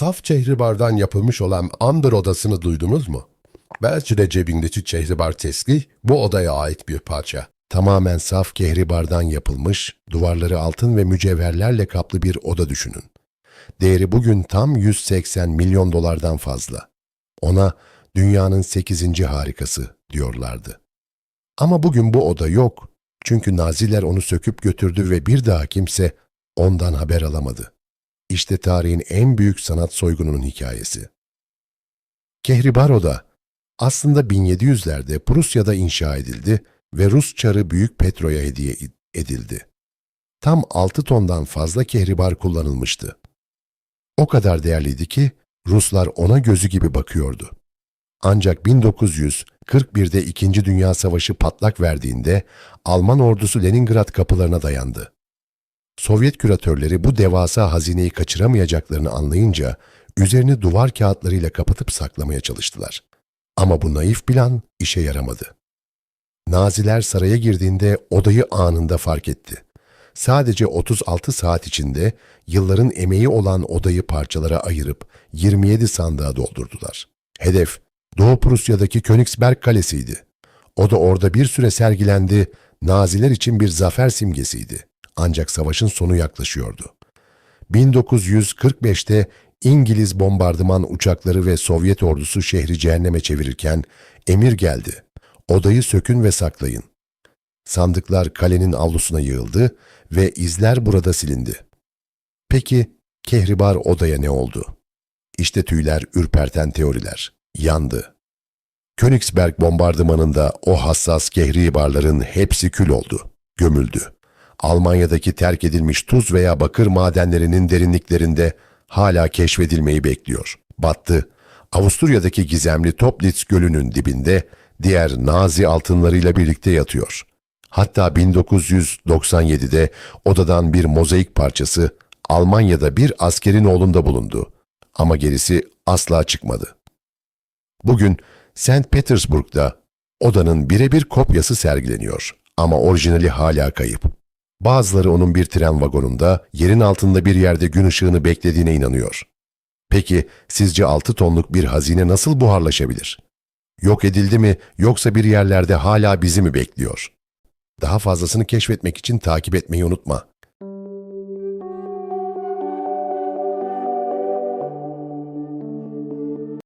Saf çehribardan yapılmış olan Amber odasını duydunuz mu? Belki de cebindeki çehribar tespih bu odaya ait bir parça. Tamamen saf kehribardan yapılmış, duvarları altın ve mücevherlerle kaplı bir oda düşünün. Değeri bugün tam 180 milyon dolardan fazla. Ona dünyanın 8. harikası diyorlardı. Ama bugün bu oda yok. Çünkü Naziler onu söküp götürdü ve bir daha kimse ondan haber alamadı. İşte tarihin en büyük sanat soygununun hikayesi. Kehribar Oda aslında 1700'lerde Prusya'da inşa edildi ve Rus çarı Büyük Petro'ya hediye edildi. Tam 6 tondan fazla kehribar kullanılmıştı. O kadar değerliydi ki Ruslar ona gözü gibi bakıyordu. Ancak 1941'de İkinci Dünya Savaşı patlak verdiğinde Alman ordusu Leningrad kapılarına dayandı. Sovyet küratörleri bu devasa hazineyi kaçıramayacaklarını anlayınca üzerini duvar kağıtlarıyla kapatıp saklamaya çalıştılar. Ama bu naif plan işe yaramadı. Naziler saraya girdiğinde odayı anında fark etti. Sadece 36 saat içinde yılların emeği olan odayı parçalara ayırıp 27 sandığa doldurdular. Hedef Doğu Prusya'daki Königsberg Kalesi'ydi. O da orada bir süre sergilendi, Naziler için bir zafer simgesiydi. Ancak savaşın sonu yaklaşıyordu. 1945'te İngiliz bombardıman uçakları ve Sovyet ordusu şehri cehenneme çevirirken emir geldi. Odayı sökün ve saklayın. Sandıklar kalenin avlusuna yığıldı ve izler burada silindi. Peki Kehribar odaya ne oldu? İşte tüyler ürperten teoriler. Yandı. Königsberg bombardımanında o hassas kehribarların hepsi kül oldu, gömüldü. Almanya'daki terk edilmiş tuz veya bakır madenlerinin derinliklerinde hala keşfedilmeyi bekliyor. Battı. Avusturya'daki gizemli Toplitz Gölü'nün dibinde diğer Nazi altınlarıyla birlikte yatıyor. Hatta 1997'de odadan bir mozaik parçası Almanya'da bir askerin oğlunda bulundu. Ama gerisi asla çıkmadı. Bugün St. Petersburg'da odanın birebir kopyası sergileniyor ama orijinali hala kayıp. Bazıları onun bir tren vagonunda yerin altında bir yerde gün ışığını beklediğine inanıyor. Peki sizce 6 tonluk bir hazine nasıl buharlaşabilir? Yok edildi mi yoksa bir yerlerde hala bizi mi bekliyor? Daha fazlasını keşfetmek için takip etmeyi unutma.